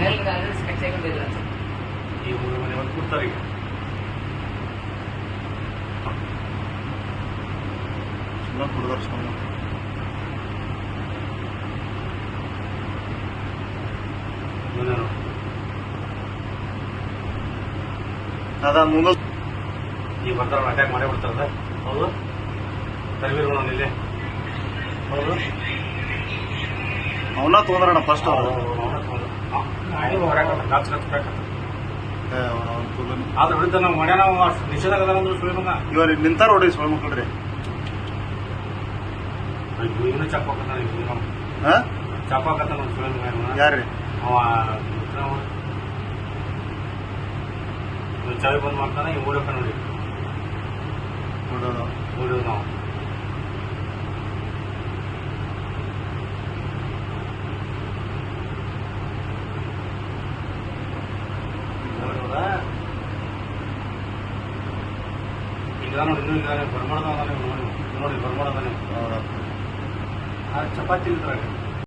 ಮೇಲ್ಗಡೆ already sketch ಆಗಿದ್ರೆ ಈ ಮೂರು ಮನೆ ಒಂದು ಕೊಡ್ತಾರೆ ಈಗ. ಸುಮ್ಮನೆ ಕುಡ್ದಾರ ಸುಮ್ಮನೆ ಅದ ಮುಂದೆ ಈ ಬರ್ತಾರ ಅಟ್ಯಾಕ್ ಮಾಡೇ ಬಿಡ್ತಾರದ ಹೌದು? ಕರಿಬೀರು ನಾನು ಇಲ್ಲೇ. ಹೌದು? ಅವನ್ನ ತೊಗೊಂಡ್ರಣ ಫಸ್ಟ್ ಅವ್ರು ಆದ್ರೆ ಬಿಡುತ್ತ ನಾವು ಮಾಡ್ಯಾನ ನಿಷೇಧ ಅದ ಅಂದ್ರೆ ಸುಳಿ ಮಗ ಇವ ನಿಂತಾರ ನೋಡಿ ಸುಳ್ಳು ಮಕ್ಕಳ್ರಿ. ಇವನು ಚಪ್ಪ ಹಾಕತ್ತಾನ ಇವನು ಹಾ? ಚಪ್ಪ ಹಾಕತ್ತಾನ ನೋಡಿ ಸುಳಿ ಮಗ ಇವನ. ಯಾರ್ರಿ? ಅವ ಬಂದ್ ಮಾಡ್ತಾನೆ ಈ ಓಡೋಕ ನೋಡಿ. ನೋಡೋದು. ನೋಡೋದು ನಾವು. ಈಗ ನೋಡಿ ಈಗ ಬರ್ಮಾಡ್ದ ನೋಡಿ ಬರ್ಮಾಡ್ದಾನೆ ಆ ಚಪಾತಿ ಇದ್ರಾಗ